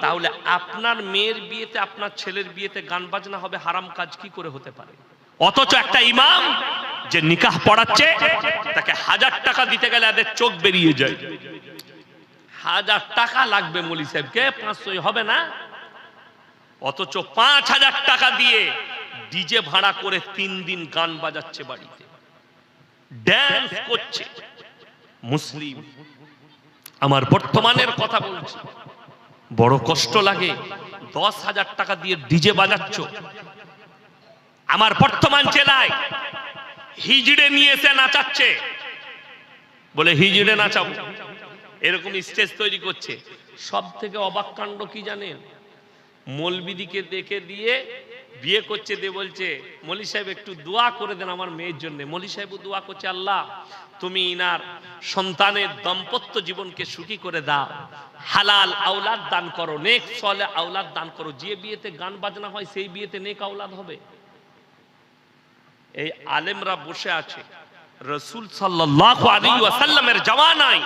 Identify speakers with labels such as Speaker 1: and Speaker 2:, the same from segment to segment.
Speaker 1: তাহলে আপনার মেয়ের বিয়েতে, আপনার ছেলের বিয়েতে গান বাজনা হবে, হারাম কাজ কি করে হতে পারে? অথচ একটা ইমাম যে নিকাহ পড়াচ্ছে, তাকে হাজার টাকা দিতে গেলে এদের চোখ বেরিয়ে যায়। হাজার টাকা লাগবে মলি সাহেবকে, পাঁচশোই হবে না। অথচ পাঁচ হাজার টাকা দিয়ে ডিজে ভাড়া করে তিন দিন গান বাজাচ্ছে বাড়িতে। ড্যান্স করছে। মুসলিম, আমার বর্তমানের কথা বলছি। বড় কষ্ট লাগে। দশ হাজার টাকা দিয়ে ডিজে বাজাচ্ছ। আমার বর্তমান জেলায় হিজড়ে নিয়ে এসে নাচাচ্ছে। বলে, হিজড়ে নাচাবো এরকম স্টেজ তৈরি করছে। সব থেকে অবাক কাণ্ড কি জানেন? মলবিদিকে দেখে দিয়ে বিয়ে করছে দিয়ে বলছে, মলি সাহেব একটু দোয়া করে দেন আমার মেয়ের জন্য। মলি সাহেব দোয়া করছে, আল্লাহ, তুমি ইনার সন্তানের দাম্পত্য জীবনকে সুখী করে দাও। হালাল আওলাদ দান করো, নেক সলে আওলাদ দান করো। যে বিয়েতে গান বাজনা হয়, সেই বিয়েতে নেক আওলাদ হবে। এই আলেমরা বসে আছে। রসুল সাল্লাল্লাহু আলাইহি ওয়াসাল্লামের জামানায়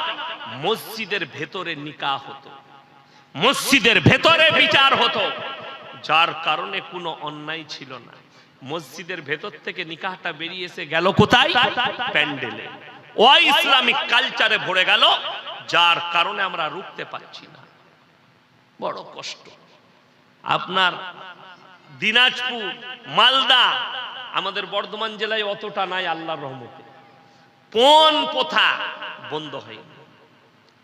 Speaker 1: মসজিদের ভেতরে নিকা হতো। মসজিদের ভেতরে বিচার হতো। যার কারণে কোনো অন্যায় ছিল না। মসজিদের ভেতর থেকে নিকাহটা বেরিয়ে এসে গেল কোথায়? প্যান্ডেলে। ও ইসলামিক কালচারে ভরে গেল, যার কারণে আমরা রুখতে পারছি না। বড় কষ্ট। আপনার দিনাজপুর, মালদা, আমাদের বর্ধমান জেলায় অতটা নাই আল্লাহর রহমতে। পন প্রথা বন্ধ হয়নি।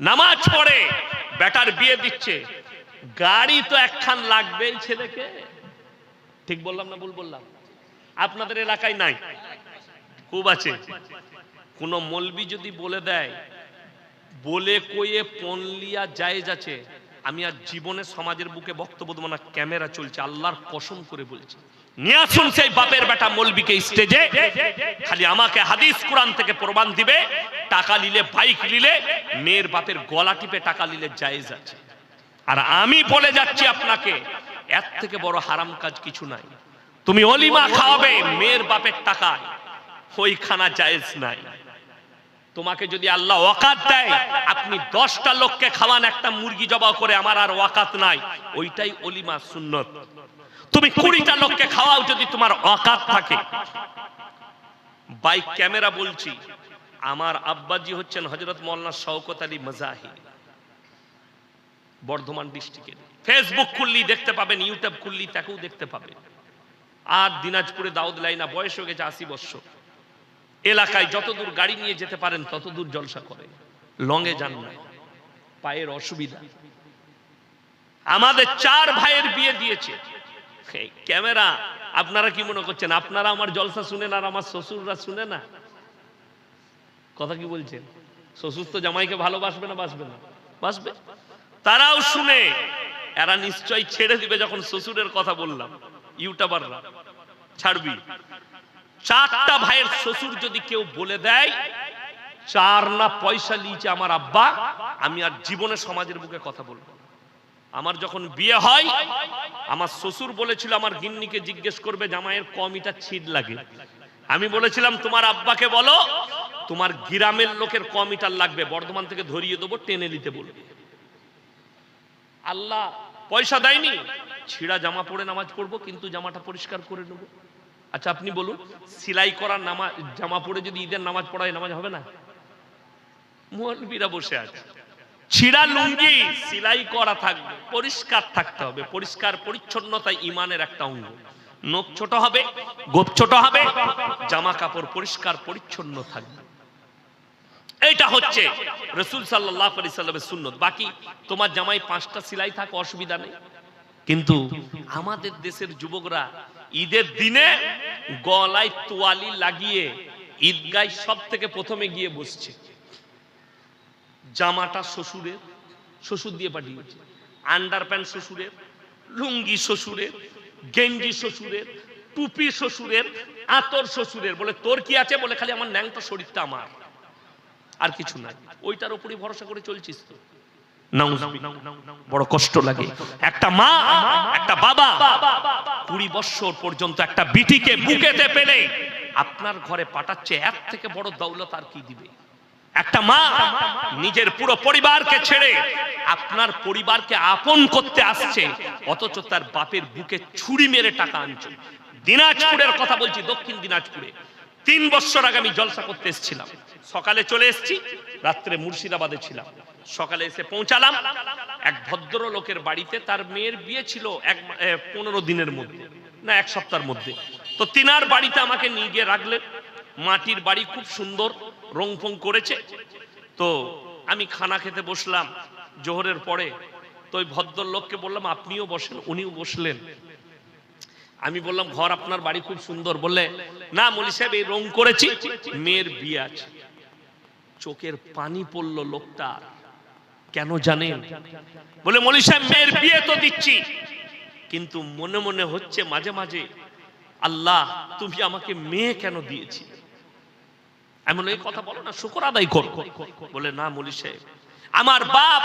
Speaker 1: নামাজ পড়ে বেটার বিয়ে দিচ্ছে। গাড়ি তো একখান লাগবেই ছেলেকে। ঠিক বললাম না ভুল বললাম? আপনাদের এলাকায় নাই? খুব আছে। কোন মলবি যদি বলে দেয়, বলে কয়ে পনলিয়া জায়েজ আছে। আমি আর জীবনে সমাজের বুকে বক্তব্য দেবো না, ক্যামেরা চলছে, আল্লাহর কসম করে বলছি। নিয়ে আসুন সেই বাপের বেটা মলবিকে স্টেজে খালি আমাকে হাদিস কোরআন থেকে প্রমাণ দিবে, টাকা নিলে বাইক নিলে, মেয়ের বাপের গলা টিপে টাকা নিলে জায়েজ আছে। আর আমি বলে যাচ্ছি আপনাকে, এর থেকে বড় হারাম কাজ কিছু নাই। তুমি অলিমা খাওয়াবে, মেয়ের বাপের টাকায় ওই খানা জায়েজ নাই। তোমাকে যদি আল্লাহ ওয়াকাত দেয়, আপনি দশটা লোককে খাওয়ান, একটা মুরগি জবা করে, আমার আর ওয়াকাত নাই। ওইটাই অলিমা সুন্নত। তুমি কুড়িটা লোককে খাওয়াও যদি তোমার অকাত থাকে। বাইক ক্যামেরা বলছি, আমার আব্বাজি হচ্ছেন হজরত মোল্লা শওকত আলী মজাহি বর্ধমান ডিস্ট্রিক্টের। ফেসবুক খুললি দেখতে পাবেন ইউটিউব খুললি তাকেও দেখতে পাবেন। আর দিনাজপুরে দাউদ লাইনা বয়স হয়ে গেছে আশি বছর। এলাকায় যতদূর গাড়ি নিয়ে যেতে পারেন ততদূর জলসা করে। লঙে যান না। পায়ের অসুবিধা। আমাদের চার ভাইয়ের বিয়ে দিয়েছে। ক্যামেরা, আপনারা কি মনে করছেন? আপনারা আমার জলসা শুনেন আর আমার শ্বশুররা শুনে না? কথা কি বলছেন? শ্বশুর তো জামাইকে ভালোবাসবে না, বাসবে না? বাসবে? তারাও শুনে। এরা নিশ্চয়ই ছেড়ে দিবে যখন শ্বশুরের কথা বললাম। ইউটিউবাররা, ছাড়বি। চারটা ভাইয়ের শ্বশুর যদি কেউ বলে দেয়, চার না পয়সা লিয়েছে আমার আব্বা, আমি আর জীবনে সমাজের বুকে কথা বলব। আমার যখন বিয়ে হয়, আমার শ্বশুর বলেছিল, আমার গিন্নিকে জিজ্ঞেস করবে, জামাইয়ের কমিটা ছিট লাগে। আমি বলেছিলাম, তোমার আব্বাকে বলো, তোমার গ্রামের লোকের কমিটার লাগবে, বর্ধমান থেকে ধরিয়ে দেবো, টেনে নিতে বলবে। আল্লাহ পয়সা দেয়নি, ছিঁড়া জামা পরে নামাজ পড়ব, কিন্তু জামাটা পরিষ্কার করে নেব। আচ্ছা আপনি বলুন, সিলাই করা নামাজ জামা পরে যদি ঈদের নামাজ পড়ায় নামাজ হবে না? মৌলবীরা বসে আছে। ছিঁড়া লুঙ্গি সিলাই করা থাকবে, পরিষ্কার থাকতে হবে। পরিষ্কার পরিচ্ছন্নতা ইমানের একটা অঙ্গ। নখ ছোট হবে, গোপ ছোট হবে, জামা কাপড় পরিষ্কার পরিচ্ছন্ন থাকবে। এইটা হচ্ছে রসুল সাল্লাহ আলি সাল্লামের সুন্নত। বাকি তোমার জামাই পাঁচটা সিলাই থাক, অসুবিধা নেই। কিন্তু আমাদের দেশের যুবকরা ঈদের দিনে গলায় তোয়ালি লাগিয়ে ঈদগায় সব থেকে প্রথমে গিয়ে বসছে। জামাটা শ্বশুরের, শ্বশুর দিয়ে পাঠিয়েছে। আন্ডার প্যান্ট শ্বশুরের, লুঙ্গি শ্বশুরের, গেঞ্জি শ্বশুরের, টুপি শ্বশুরের, আতর শ্বশুরের। বলে, তোর কি আছে? বলে, খালি আমার ন্যাংটা শরীরটা আমার। আর কিছু নাই। ওইটার উপরই ভরসা করে চলছিস তো? বড় কষ্ট লাগে। একটা মা, একটা বাবা, কুড়ি বছর পর্যন্ত একটা বিটিকে বুকেতে পেলে আপনার ঘরে পাঠাচ্ছে, এর থেকে বড় দৌলত আর কি দিবে? একটা মা নিজের পুরো পরিবারকে ছেড়ে আপনার পরিবারকে আপন করতে আসছে, অথচ তার বাপের বুকে ছুরি মেরে টাকা আনছে। দিনাজপুরের কথা বলছি, দক্ষিণ দিনাজপুরে। তিন বছর আগে আমি জলসা করতে এসেছিলাম। সকালে চলে এসেছি, রাত্রে মুর্শিদাবাদে ছিলাম। সকালে এসে পৌঁছালাম। এক ভদ্র লোকের বাড়িতে তার মেয়ের বিয়ে ছিল এক পনেরো দিনের মধ্যে, না, এক সপ্তাহের মধ্যে। তো তিনার বাড়িতে আমাকে নিয়ে গিয়ে রাখলেন। মাটির বাড়ি খুব সুন্দর। রং ফং করেছে। তো আমি খানা খেতে বসলাম জোহরের পরে। তো ওই ভদ্রলোককে বললাম, আপনিও বসেন, উনিও বসলেন। আমি বললাম, ঘর আপনার বাড়ি খুব সুন্দর। বললে, না মলি সাহেব, এই রং করেছি, মেয়ের বিয়ে আছে। চোখের পানি পড়ল লোকটা, কেন জানেন? বলে মলি সাহেব, মেয়ের বিয়ে তো দিচ্ছি। কিন্তু মনে মনে হচ্ছে মাঝে মাঝে, আল্লাহ, তুমি আমাকে মেয়ে কেন দিয়েছি? এমন এই কথা বলো না, শুকর আদায় কর। বলে, না মলি সাহেব, আমার বাপ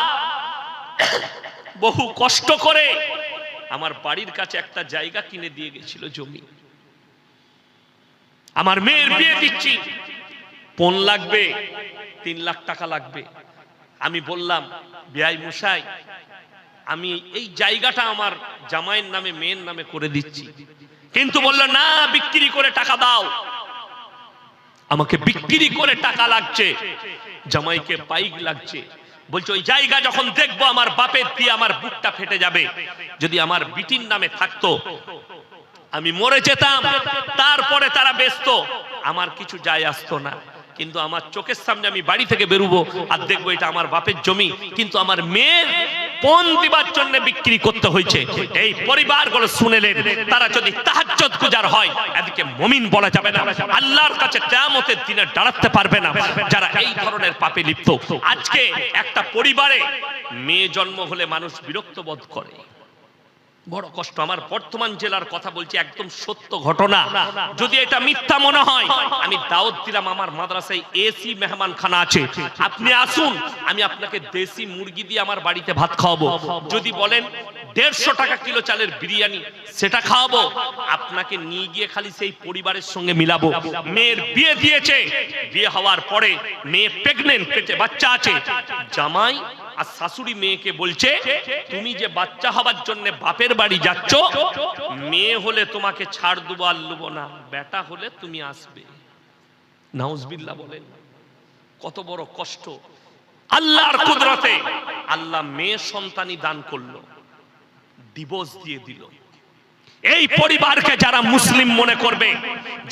Speaker 1: বহু কষ্ট করে আমার বাড়ির কাছে একটা জায়গা কিনে দিয়ে গেছিল জমি। আমার মেয়ের বিয়ে দিচ্ছি, পণ লাগবে, তিন লাখ টাকা লাগবে। আমি বললাম, বিআই মশাই, আমি এই জায়গাটা আমার জামাইয়ের নামে, মেয়ের নামে করে দিচ্ছি। কিন্তু বলল, না, বিক্রি করে টাকা দাও। আমাকে বিক্রি করে টাকা লাগছে, জামাইকে পাইক লাগছে। বলছে, ওই জায়গা যখন দেখব, আমার বাপের দিয়ে আমার বুকটা ফেটে যাবে। যদি আমার বিটির নামে থাকতো, আমি মরে যেতাম, তারপরে তারা ব্যস্ত, আমার কিছু যায় আসতো না। কিন্তু আমার চোখের সামনে আমি বাড়ি থেকে বেরোবো আর দেখব এটা আমার বাপের জমি। কিন্তু আমার মেয়ের পণ দিবার জন্য বিক্রি করতে হয়েছে। এই পরিবারগুলো শুনেলেন, তারা যদি তাহাজ্জত গুজার হয়, এদিকে মমিন বলা যাবে না। আল্লাহর কাছে কিয়ামতের দিনে দাঁড়াতে পারবে না, যারা এই ধরনের পাপে লিপ্ত। আজকে একটা পরিবারে মেয়ে জন্ম হলে মানুষ বিরক্ত বোধ করে। বড় কষ্ট, আমার বর্তমান জেলার কথা বলছি, একদম সত্য ঘটনা। যদি এটা মিথ্যা মনে হয়, আমি দাওয়াত দিলাম আমার মাদ্রাসায় এসি মেহমান খানা আছে। আপনি আসুন, আমি আপনাকে দেশি মুরগি দিয়ে আমার বাড়িতে ভাত খাওয়াবো। যদি বলেন দেড়শো টাকা কিলো চালের বিরিয়ানি, সেটা খাওয়াবো। আপনাকে নিয়ে গিয়ে খালি সেই পরিবারের সঙ্গে মিলাবো। মেয়ের বিয়ে দিয়েছে। বিয়ে হওয়ার পরে মেয়ে প্রেগনেন্ট পেটে বাচ্চা আছে। জামাই আর শাশুড়ি মেয়েকে বলছে, তুমি যে বাচ্চা হবার জন্য বাপের বাড়ি যাচ্ছ, মেয়ে হলে তোমাকে ছাড় দেবো আর লুবো না। বেটা হলে তুমি আসবে। নাউজবিল্লা বলেন, কত বড় কষ্ট। আল্লাহর কুদরতে আল্লাহ মেয়ে সন্তানই দান করল ডিভোর্স দিয়ে দিল। এই পরিবারকে যারা মুসলিম মনে করবে,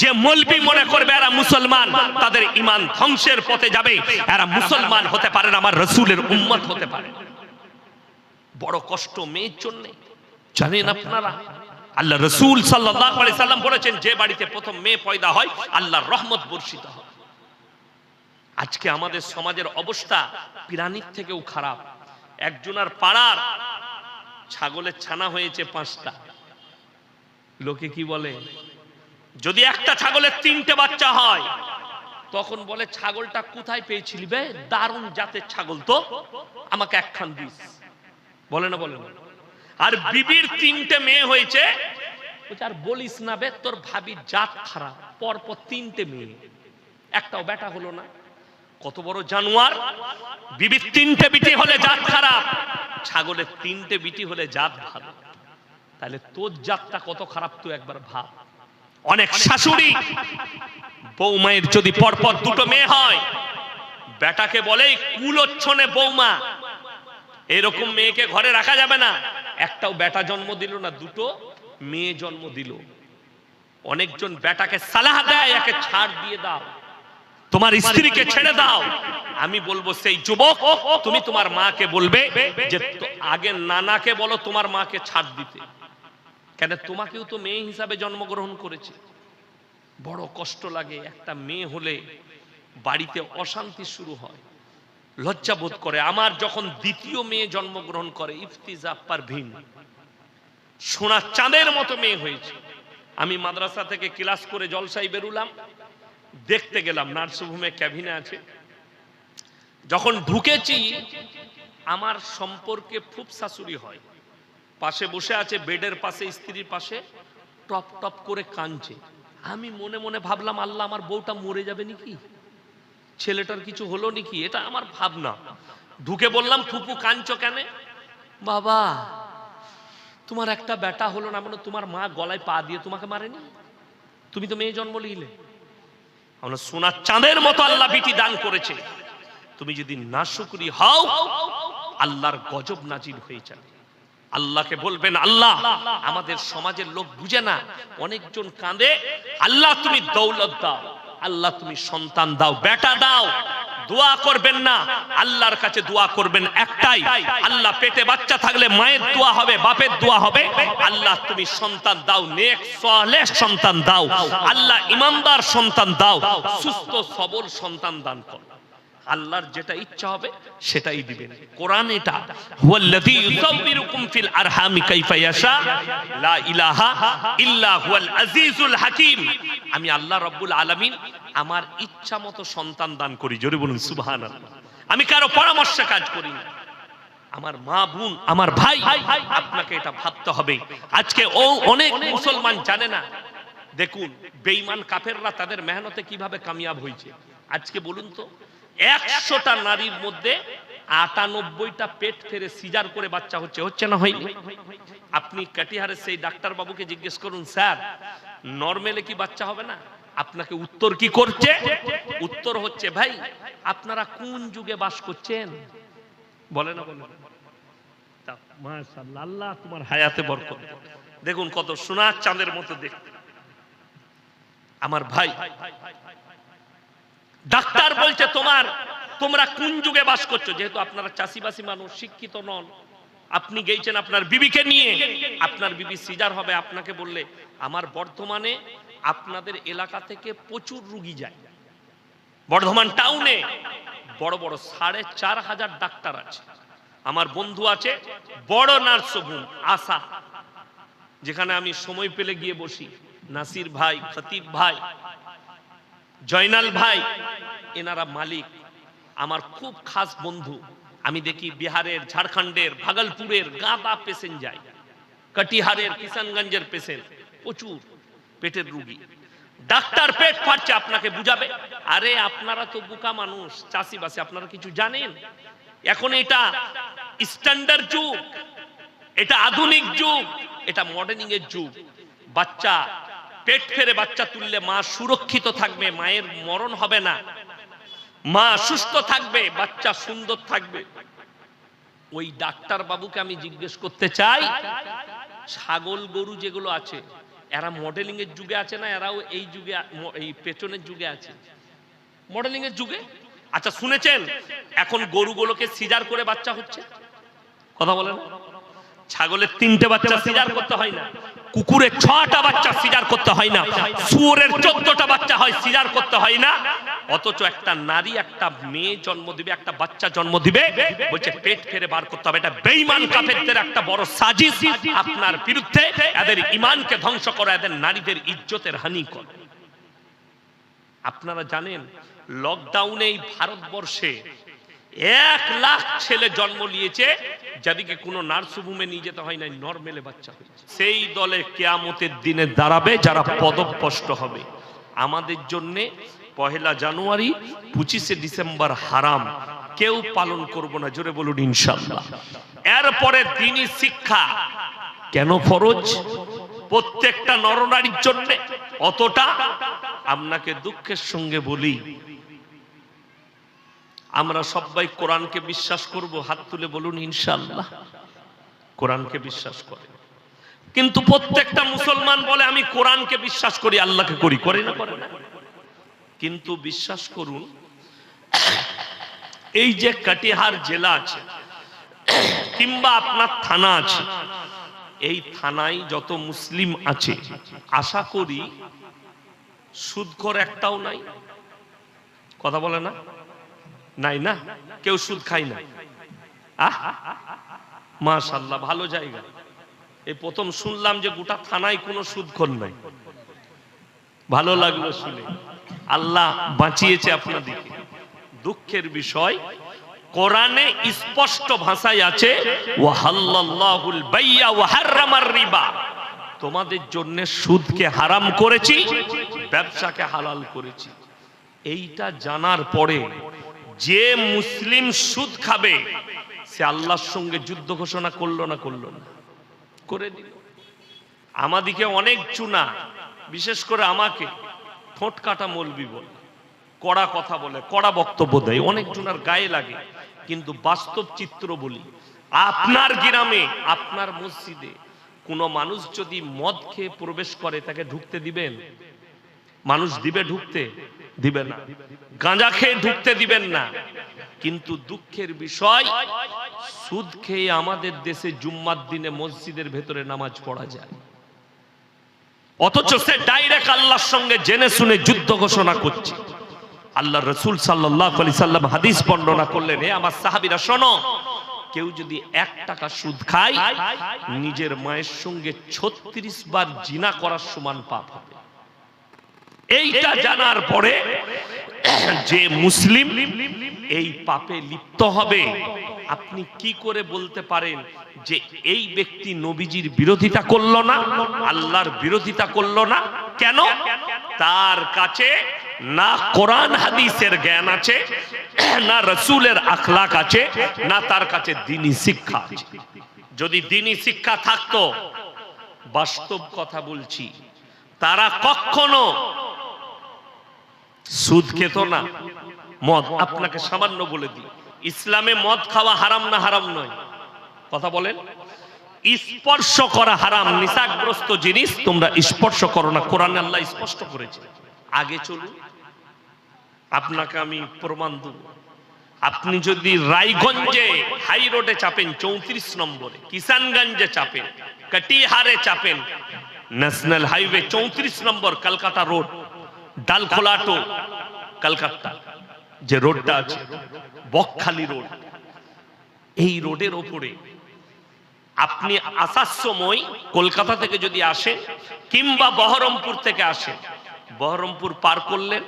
Speaker 1: যে মলবি মনে করবে এরা মুসলমান, তাদের ইমান ধ্বংসের পথে যাবে। এরা মুসলমান হতে পারে না, আমার রসুলের উম্মত হতে পারে। বড় কষ্ট মেয়ের জন্য, জানেন আপনারা? আল্লাহ রসুল আলাইহি সাল্লাম বলেছেন, যে বাড়িতে প্রথম মেয়ে পয়দা হয়, আল্লাহর রহমত বর্ষিত হয়। আজকে আমাদের সমাজের অবস্থা পিরানির থেকেও খারাপ। একজনার পাড়ার ছাগলের ছানা হয়েছে পাঁচটা। লোকে কি বলে? যদি একটা ছাগলের তিনটে বাচ্চা হয়, তখন বলে, ছাগলটা কোথায় পেয়েছিলি বে? দারুণ জাতের ছাগল তো। আমাকে একখান দিস। বলে না বলে না। আর বিবির তিনটে মেয়ে হয়েছে। আর বলিস না বে, তোর ভাবির জাত খারাপ। পরপর তিনটে মেয়ে। একটাও বেটা হলো না। কত বড় জানোয়ার। বিবির তিনটে বিটি হলে জাত খারাপ। ছাগলের তিনটে বিটি হলে জাত ভালো। তাহলে তোর জাতটা কত খারাপ তুই একবার ভাব। অনেক শাশুড়ি বৌমায়ের যদি পরপর দুটো মেয়ে হয় বেটাকে বলে কুলোচ্ছনে বৌমা। এরকম মেয়েকে ঘরে রাখা যাবে না। একটাও বেটা জন্ম দিল না দুটো মেয়ে জন্ম দিল। অনেকজন বেটাকে সালাহ দেয় একে ছাড় দিয়ে দাও। তোমার স্ত্রীকে ছেড়ে দাও। আমি বলব সেই যুবক তুমি তোমার মাকে বলবে যে আগে নানাকে বলো তোমার মাকে ছাড় দিতে। কেন? তোমাকেও তো মেয়ে হিসাবে জন্মগ্রহণ করেছে। বড় কষ্ট লাগে, একটা মেয়ে হলে বাড়িতে অশান্তি শুরু হয়, লজ্জা বোধ করে। আমার যখন দ্বিতীয় মেয়ে জন্মগ্রহণ করে, ইফতিজা পারভিন। সোনা চাঁদের মতো মেয়ে হয়েছে। আমি মাদ্রাসা থেকে ক্লাস করে জলসাই বেরুলাম, দেখতে গেলাম নার্সিংহোমে ক্যাবিনে আছে। যখন ঢুকেছি, আমার সম্পর্কে খুব শাশুড়ি হয়। পাশে বসে আছে, বেডের পাশে, স্ত্রীর পাশে, টপ টপ করে কাঁদছে। আমি মনে মনে ভাবলাম, আল্লাহ আমার বউটা মরে যাবে নাকি? ছেলেটার কিছু হলো নাকি? এটা আমার ভাবনা। ঢুকে বললাম, ফুপু কাঞ্চ কেন? বাবা, তোমার একটা বেটা হলো না মানে তোমার মা গলায় পা দিয়ে তোমাকে মারেনি? তুমি তো মেয়ে জন্ম লিলে আমরা সোনার চাঁদের মতো আল্লাহ বিটি দান করেছে। তুমি যদি না শুকরি হও, আল্লাহর গজব নাজির হয়ে যাবে। আল্লাহকে বলবেন, আল্লাহ, আমাদের সমাজের লোক বুঝে না। অনেকজন কাঁদে, আল্লাহ, তুমি দৌলত দাও। আল্লাহ, তুমি সন্তান দাও। বেটা দাও। দোয়া করবেন না। আল্লাহর কাছে দোয়া করবেন একটাই। আল্লাহ, পেটে বাচ্চা থাকলে মায়ের দোয়া হবে, বাপের দোয়া হবে। আল্লাহ, তুমি সন্তান দাও, নেক, সালেহ সন্তান দাও। আল্লাহ, ইমানদার সন্তান দাও। সুস্থ, সবল সন্তান দান করো। আল্লাহর যেটা ইচ্ছা হবে সেটাই দিবেন। কোরআন এটা, হুয়াল্লাযী ইউসাব্বিরুকুম ফিল আরহামি কাইফা ইয়াশা, লা ইলাহা ইল্লা হুয়াল আজিজুল হাকীম। আমি আল্লাহ রাব্বুল আলামিন আমার ইচ্ছা মতো সন্তান দান করি, জোরে বলুন, সুবহানাল্লাহ। আমি কারও পরামর্শে কাজ করি না। আমার মা বোন, আমার ভাই, আপনাকে এটা ভাবতে হবে। আজকে ও অনেক মুসলমান জানে না। দেখুন, বেঈমান কাফেররা তাদের মেহনতে কীভাবে কামিয়াব হয়েছে। আজকে বলুন তো একশোটা নারীর মধ্যে আটানব্বইটা পেট ফেরে সিজার করে বাচ্চা হচ্ছে হচ্ছে না হয়নি? আপনি কাটিহারের সেই ডাক্তার বাবুকে জিজ্ঞেস করুন, স্যার, নর্মেলে কি বাচ্চা হবে না? আপনাকে উত্তর কি করছে? উত্তর হচ্ছে, ভাই, আপনারা কোন যুগে বাস করছেন? বলে না তোমার হায়াতে দেয়। দেখুন কত সোনার চাঁদের মতো দেখতে। আমার ভাই ডাক্তার বলছে, তোমার, তোমরা কোন যুগে বাস করছ? যেহেতু আপনারা চাষিবাসী মানুষ, শিক্ষিত নন। আপনি গেছেন আপনার বিবিকে নিয়ে। আপনার বিবি সিজার হবে, আপনাকে বললে, আমার বর্ধমানে আপনাদের এলাকা থেকে প্রচুর রুগী যায়। বর্ধমান টাউনে বড় বড় সাড়ে চার হাজার ডাক্তার আছে। আমার বন্ধু আছে, বড় নার্স নার্সভূম, আশা। যেখানে আমি সময় পেলে গিয়ে বসি। নাসির ভাই, খতিব ভাই জয়নাল ভাই, এনারা মালিক। আমার খুব খাস বন্ধু। আমি দেখি বিহারের, ঝাড়খণ্ডের, ভাগলপুরের গাঁদা পেশেন্ট যায়। কটিহারের, কিষানগঞ্জের পেশেন্ট। প্রচুর পেটের রুগী। ডাক্তার পেট ফাটছে, আপনাকে বুঝাবে? আরে, আপনারা তো বোকা মানুষ, চাষিবাসী, আপনারা কিছু জানেন? এখন এটা স্ট্যান্ডার্ড যুগ। এটা আধুনিক যুগ। এটা মডার্নিং এর যুগ। বাচ্চা পেট ফেরে বাচ্চা তুললে মা সুরক্ষিত থাকবে, মায়ের মরণ হবে না। মা সুস্থ থাকবে, বাচ্চা সুন্দর থাকবে। ওই ডাক্তার বাবুকে আমি জিজ্ঞেস করতে চাই, ছাগল, গরু যেগুলো আছে, এরা মডেলিং এর যুগে আছে না? এরাও এই যুগে, এই পেছনের যুগে আছে। মডেলিং এর যুগে? আচ্ছা শুনেছেন? এখন গরুগুলোকে সিজার করে বাচ্চা হচ্ছে? কথা বলেন। ছাগলের তিনটে বাচ্চা সিজার করতে হয় না। কুকুরের ছটা বাচ্চা সিজার করতে হয় না, শুয়োরের চোদ্দটা বাচ্চা হয়, সিজার করতে হয় না। অথচ একটা নারী একটা মেয়ে জন্ম দিবে, একটা বাচ্চা জন্ম দিবে, বলছে পেট ফেরে বার করতে হবে। এটা বেইমান কাফেরদের একটা বড় সাজিশ। আপনার বিরুদ্ধে এদের ইমানকে ধ্বংস করে, এদের নারীদের ইজ্জতের হানি করে আপনারা জানেন লকডাউনে এই ভারতবর্ষে এক লাখ ছেলে জন্ম নিয়েছে যাদেরকে কোনো নার্সিংহোমে নিয়ে যেতে হয় না নর্মেলে বাচ্চা হয়েছে। সেই দলে কেয়ামতের দিনে দাঁড়াবে যারা পদভ্রষ্ট হবে। আমাদের জন্য পহেলা জানুয়ারি, পঁচিশে ডিসেম্বর হারাম। কেউ পালন করব না, জোরে বলুন ইনশাল্লাহ এরপরে দিনই শিক্ষা। কেন ফরজ? প্রত্যেকটা নরনারীর জন্য। অতটা আপনাকে দুঃখের সঙ্গে বলি আমরা সবাই কোরআনকে বিশ্বাস করব, হাত তুলে বলুন ইনশাআল্লাহ। কোরআনকে বিশ্বাস করে। কিন্তু প্রত্যেকটা মুসলমান বলে, আমি কোরআনকে বিশ্বাস করি, আল্লাহকে করি। করে না করে না। কিন্তু বিশ্বাস করুন, এই যে কাটিহার জেলা আছে, কিংবা আপনার থানা আছে, এই থানায় যত মুসলিম আছে, আশা করি সুদখোর একটাও নাই। কথা বলে না? নাই না, কেউ সুদ খায় না। আহ মাশাল্লাহ ভালো জায়গা। এই প্রথম শুনলাম যে গোটা থানায় কোনো সুদখোর নাই। ভালো লাগল শুনে। আল্লাহ বাঁচিয়েছে আপনাদেরকে। দুঃখের বিষয়, কোরআনে স্পষ্ট ভাষায় আছে, ওয়াহাল্লাল্লাহুল বাইয়া ওয়া হাররামার রিবা। তোমাদের জন্য সুদকে হারাম করেছি, ব্যবসাকে হালাল করেছি। এইটা জানার পরে যে মুসলিম সুদ খাবে, সে আল্লাহর সঙ্গে যুদ্ধ ঘোষণা করল না করল না? করে দিল। আমাদিকে অনেক চুনা, বিশেষ করে আমাকে। ঠোঁট কাটা মলবি বলে, কড়া কথা বলে, কড়া বক্তব্য দেয়। অনেক জনার গায়ে লাগে, কিন্তু বাস্তব চিত্র বলি, আপনার গ্রামে, আপনার মসজিদে কোনো মানুষ যদি মদ খেয়ে প্রবেশ করে, তাকে ঢুকতে দিবেন? মানুষ দিবে ঢুকতে, দিবে না। গাঁজা খেয়ে ঢুকতে দিবেন না। কিন্তু দুঃখের বিষয়, সুদ খেয়ে আমাদের দেশে জুম্মার দিনে মসজিদের ভেতরে নামাজ পড়া যায়। অথচ সে ডাইরেক্ট আল্লাহর সঙ্গে জেনে শুনে যুদ্ধ ঘোষণা করছে। আল্লাহ রসুল সাল্লাহ সাল্লাম হাদিস বর্ণনা করলেন হে আমার সাহাবিরা, শোনো, কেউ যদি এক টাকা সুদ খায়, নিজের মায়ের সঙ্গে ছত্রিশ বার জিনা করার সমান পাপ হবে। এইটা জানার পরে যে মুসলিম এই পাপে লিপ্ত হবে, আপনি কি করে বলতে পারেন যে এই ব্যক্তি নবীজির বিরোধিতা করল না, আল্লাহর বিরোধিতা করল না? কেন? তার কাছে না কোরআন হাদিসের জ্ঞান আছে, না রসুলের আখলাক আছে, না তার কাছে দিনই শিক্ষা আছে। যদি দিনই শিক্ষা থাকতো, বাস্তব কথা বলছি, তারা কখনো সুদ খেত না। মদ আপনাকে সামান্য বলে দিই। ইসলামে মদ খাওয়া হারাম না হারাম নয়। কথা বলেন। স্পর্শ করা হারাম, নিশাগ্রস্ত জিনিস তোমরা স্পর্শ করো না। কোরআনে আল্লাহ স্পষ্ট করেছে। আগে চলুন। আপনাকে আমি প্রমাণ দেব। আপনি যদি রায়গঞ্জে হাই রোডে চাপেন, চৌত্রিশ নম্বরে, কিষানগঞ্জে চাপেন, কটিহারে চাপেন, ন্যাশনাল হাইওয়ে চৌত্রিশ নম্বর, কলকাতা রোড ডালখোলাটো, কলকাতা, যে রোডটা আছে, বকখালি রোড। এই রোডের ওপরে আপনি আসার সময় কলকাতা থেকে যদি আসেন কিংবা বহরমপুর থেকে আসেন বহরমপুর পার করলেন,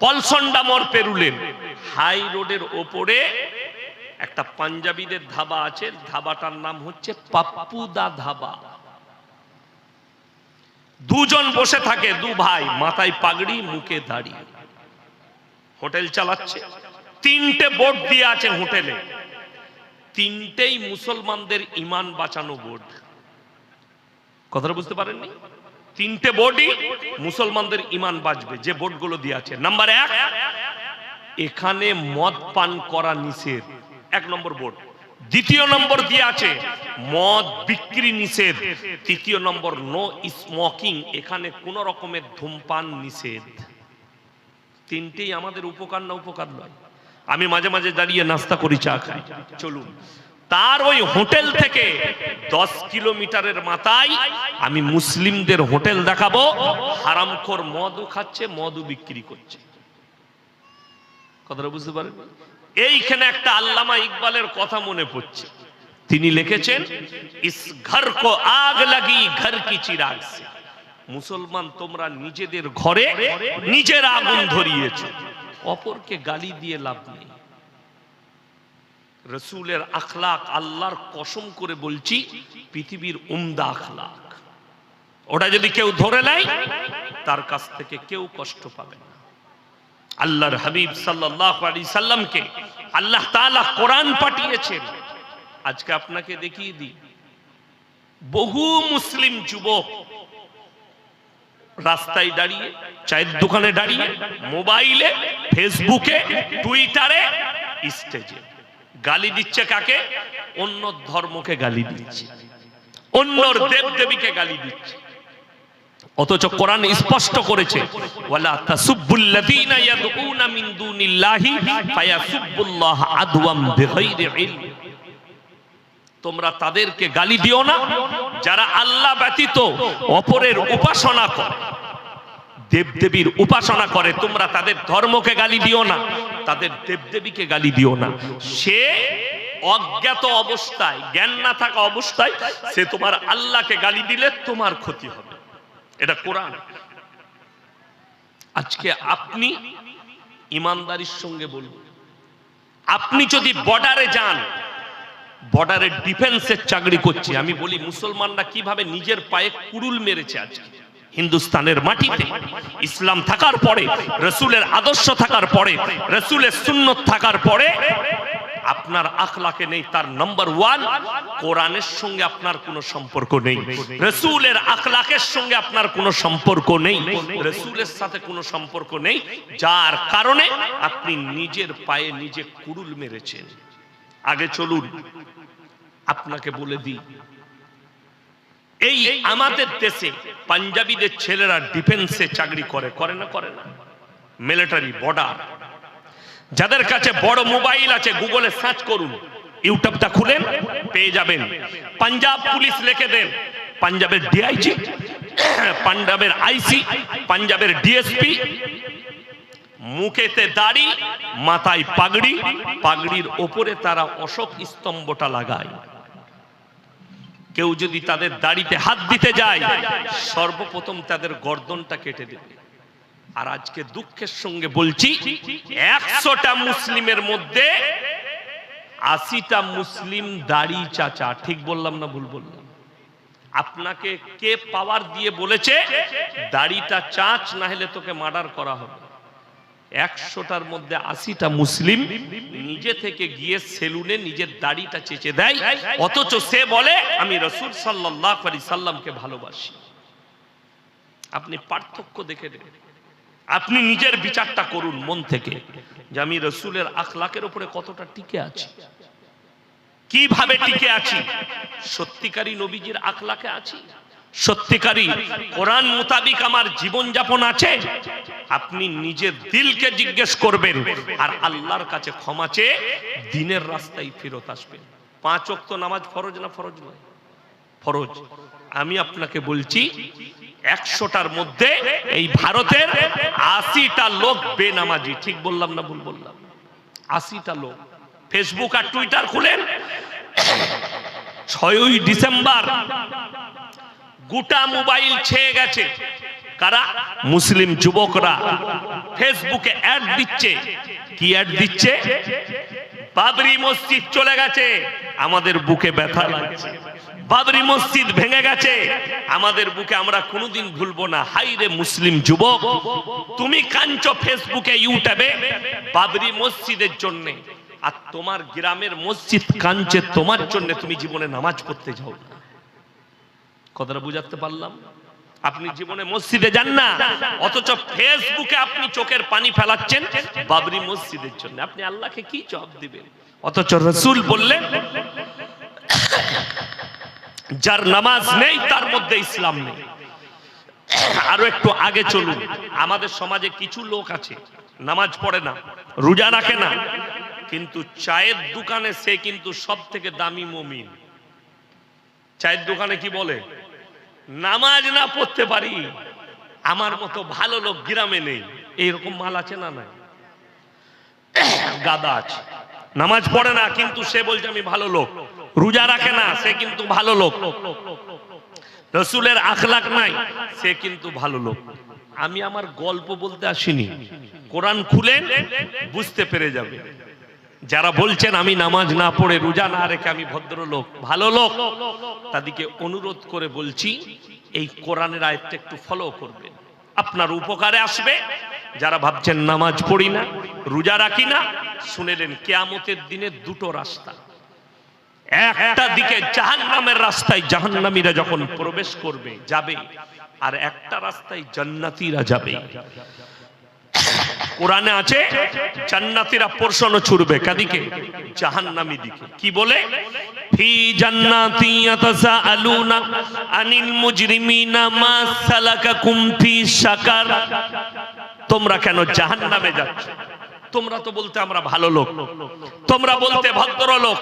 Speaker 1: পলসন্ডা মোড় পেরুলেন। হাই রোডের ওপরে একটা পাঞ্জাবিদের ধাবা আছে, ধাবাটার নাম হচ্ছে পাপ্পুদা ধাবা। দুজন বসে থাকে, দু ভাই, মাথায় পাগড়ি, মুখে দাড়ি। হোটেল চালাচ্ছে। তিনটে বোর্ড দিয়ে আছে হোটেলে। তিনটেই মুসলমানদের ইমান বাঁচানো বোর্ড। কথাটা বুঝতে পারেননি? তিনটে বোর্ডই মুসলমানদের ইমান বাঁচবে, যে বোর্ডগুলো দিয়ে আছে। নাম্বার এক, এখানে মদ পান করা নিষেধ। এক নম্বর বোর্ড। দ্বিতীয় নম্বর দিয়ে আছে, মদ বিক্রি নিষেধ। তৃতীয় নম্বর নো স্মোকিং এখানে কোন রকমের ধূমপান নিষেধ। তিনটেই আমাদের উপকার না উপকার নয়। আমি মাঝে মাঝে দাঁড়িয়ে নাস্তা করি, চা খাই। চলুন। তার ওই হোটেল থেকে দশ কিলোমিটারের মাথায় আমি মুসলিমদের হোটেল দেখাবো। হারামখোর মদও খাচ্ছে, মদও বিক্রি করছে। কথাটা বুঝতে পারেন? এইখানে একটা আল্লামা ইকবালের কথা মনে পড়ছে। তিনি লিখেছেন, ইস ঘর কো আগ লাগি, ঘর কি চিরাগ সে। মুসলমান তোমরা নিজেদের ঘরে নিজের আগুন ধরিয়েছো। অপরকে গালি দিয়ে লাভ নেই। রসুলের আখলাক আল্লাহর কসম করে বলছি, পৃথিবীর উমদা আখলাক। ওটা যদি কেউ ধরে নেয়, তার কাছ থেকে কেউ কষ্ট পাবে না। আল্লাহর হাবিব সাল্লাহ সাল্লামকে আল্লাহ তাআলা কোরআন পাঠিয়েছেন। আজকে আপনাকে দেখিয়ে দিই, বহু মুসলিম যুবক রাস্তায় দাঁড়িয়ে, চায়ের দোকানে দাঁড়িয়ে, মোবাইলে, ফেসবুকে, টুইটারে, স্টেজে গালি দিচ্ছে কাকে? অন্য ধর্মকে গালি দিচ্ছে, অন্যর দেব দেবীকে গালি দিচ্ছে। অথচ কোরআন স্পষ্ট করেছে তোমরা তাদেরকে গালি দিও না, যারা আল্লাহ ব্যতীত অপরের উপাসনা করে, দেবদেবীর উপাসনা করে, তোমরা তাদের ধর্মকে গালি দিও না, তাদের দেবদেবীকে গালি দিও না। সে অজ্ঞাত অবস্থায়, জ্ঞান না থাকা অবস্থায় সে তোমার আল্লাহকে গালি দিলে তোমার ক্ষতি হবে। এটা কোরআন। আজকে আপনি ইমানদারির সঙ্গে বলুন। আপনি যদি বর্ডারে যান, বর্ডারে ডিফেন্সের চাকরি করছে। আমি বলি, মুসলমানরা কীভাবে নিজের পায়ে কুড়ুল মেরেছে আজকে? হিন্দুস্তানের মাটিতে। ইসলাম থাকার পরে, রসুলের আদর্শ থাকার পরে, রসুলের সুন্নত থাকার পরে আপনার আখলাকে নেই, তার নাম্বার ওয়ান কোরআনের সঙ্গে আপনার কোনো সম্পর্ক নেই। রসুলের আখলাকের সঙ্গে আপনার কোনো সম্পর্ক নেই। রসুলের সাথে কোনো সম্পর্ক নেই। যার কারণে আপনি নিজের পায়ে নিজে কুড়ুল মেরেছেন। আগে চলুন, আপনাকে বলে দিই। এই আমাদের দেশে পাঞ্জাবিদের ছেলেরা ডিফেন্সে চাকরি করে করে না করে না? মিলিটারি বর্ডার যাদের কাছে বড় মোবাইল আছে, গুগলে সার্চ করুন। ইউটিউবটা খুলেন, পেয়ে যাবেন। পাঞ্জাব পুলিশ লিখে দেন। পাঞ্জাবের ডিআইজি, পাঞ্জাবের আইসি, পাঞ্জাবের ডিএসপি। মুখেতে দাড়ি, মাথায় পাগড়ি, পাগড়ির ওপরে তারা অশোক স্তম্ভটা লাগায়। কেউ যদি তাদের দাড়িতে হাত দিতে যায়, সর্বপ্রথম তাদের গর্দনটা কেটে দেবে। আর আজকে দুঃখের সঙ্গে বলছি, একশোটা মুসলিমের মধ্যে আশিটা মুসলিম দাড়ি চাচা। ঠিক বললাম না ভুল বললাম? আপনাকে কে পাওয়ার দিয়ে বলেছে, দাড়িটা চাচ, না হলে তোকে মার্ডার করা হবে। একশোটার মধ্যে আশিটা মুসলিম নিজে থেকে গিয়ে সেলুনে নিজের দাড়িটা চেঁচে দেয়, অথচ সে বলে, আমি রসুল সাল্লাহ সাল্লামকে ভালোবাসি। আপনি পার্থক্য দেখে নেন। আপনি নিজের বিচারটা করুন মন থেকে যে আমি রসুলের আখলাকের উপরে কতটা টিকে আছি। কীভাবে টিকে আছি? সত্যিকারী নবীজির আখলাকে আছি? সত্যিকারী কোরআন মোতাবিক আমার জীবন যাপন আছে? আপনি নিজের দিলকে জিজ্ঞেস করবেন, আর আল্লাহর কাছে ক্ষমা চেয়ে দিনের রাস্তায় ফেরত আসবেন। পাঁচ অক্ত নামাজ ফরজ না ফরজ নয়? ফরজ। আমি আপনাকে বলছি একশোটার মধ্যে এই ভারতের আশিটা লোক বেনামাজি। ঠিক বললাম না ভুল বললাম? আশিটা লোক। ফেসবুক আর টুইটার খুলেন। ছয়ই ডিসেম্বর গোটা মোবাইল ছেয়ে গেছে। কারা? মুসলিম যুবকরা। ফেসবুকে অ্যাড দিচ্ছে। কি অ্যাড দিচ্ছে? বাবরি মসজিদ চলে গেছে। আমাদের বুকে ব্যথা লাগছে। বাবরি মসজিদ ভেঙে গেছে। আমাদের বুকে আমরা কোনোদিন ভুলবো না। হাই রে মুসলিম যুবক, তুমি কাঞ্চ ফেসবুকে, ইউটিউবে বাবরি মসজিদের জন্য। আর তোমার গ্রামের মসজিদ কাঞ্চে তোমার জন্য, তুমি জীবনে নামাজ পড়তে যাও কথাটা বুঝাতে পারলাম? আপনি জীবনে মসজিদে যান না, অথচ ফেসবুকে আপনি চোখের পানি ফেলাচ্ছেন বাবরি মসজিদের জন্য। আপনি আল্লাহকে কি জবাব দিবেন? অথচ রসুল বললেন যার নামাজ নেই, তার মধ্যে ইসলাম নেই। আরও একটু আগে চলুন। আমাদের সমাজে কিছু লোক আছে, নামাজ পড়ে না, রোজা রাখে না, কিন্তু চায়ের দোকানে সে কিন্তু সব থেকে দামি মমিন। চায়ের দোকানে কি বলে? নামাজ না পড়তে পারি, আমার মতো ভালো লোক গ্রামে নেই। এইরকম মাল আছে না নাই? গাদা আছে। নামাজ পড়ে না, কিন্তু সে বলছে, আমি ভালো লোক। রোজা রাখে না, সে কিন্তু ভালো লোক। রসুলের আখলাক নাই, সে কিন্তু ভালো লোক। আমি আমার গল্প বলতে আসিনি, কোরআন খুলেন বুঝতে পেরে যাবে। যারা বলছেন, আমি নামাজ না পড়ে রোজা না রেখে আমি ভদ্রলোক, ভালো লোক, তাদেরকে অনুরোধ করে বলছি, এই কোরআনের আয়ত্তে একটু ফলো করবেন আপনার উপকারে আসবে। যারা ভাবছেন, নামাজ পড়ি না, রোজা রাখি না শুনেলেন কেয়ামতের দিনে দুটো রাস্তা। একটা দিকে জাহান্নামের রাস্তায় জাহান্নামীরা যখন প্রবেশ করবে, যাবে, আর একটা রাস্তায় জান্নাতীরা যাবে। কোরআনে আছে, জান্নাতীরা প্রশ্ন ছুড়বে। কাদিকে? জাহান্নামী দিকে। কি বলে? ফি জান্নাতি ইয়াতাসাআলুনা আনিল মুজরিমিনা মা সালাকাকুম ফি সাকার তোমরা কেন জাহান্নামে যাচ্ছ? তোমরা তো বলতে আমরা ভালো লোক। তোমরা বলতে ভদ্র লোক।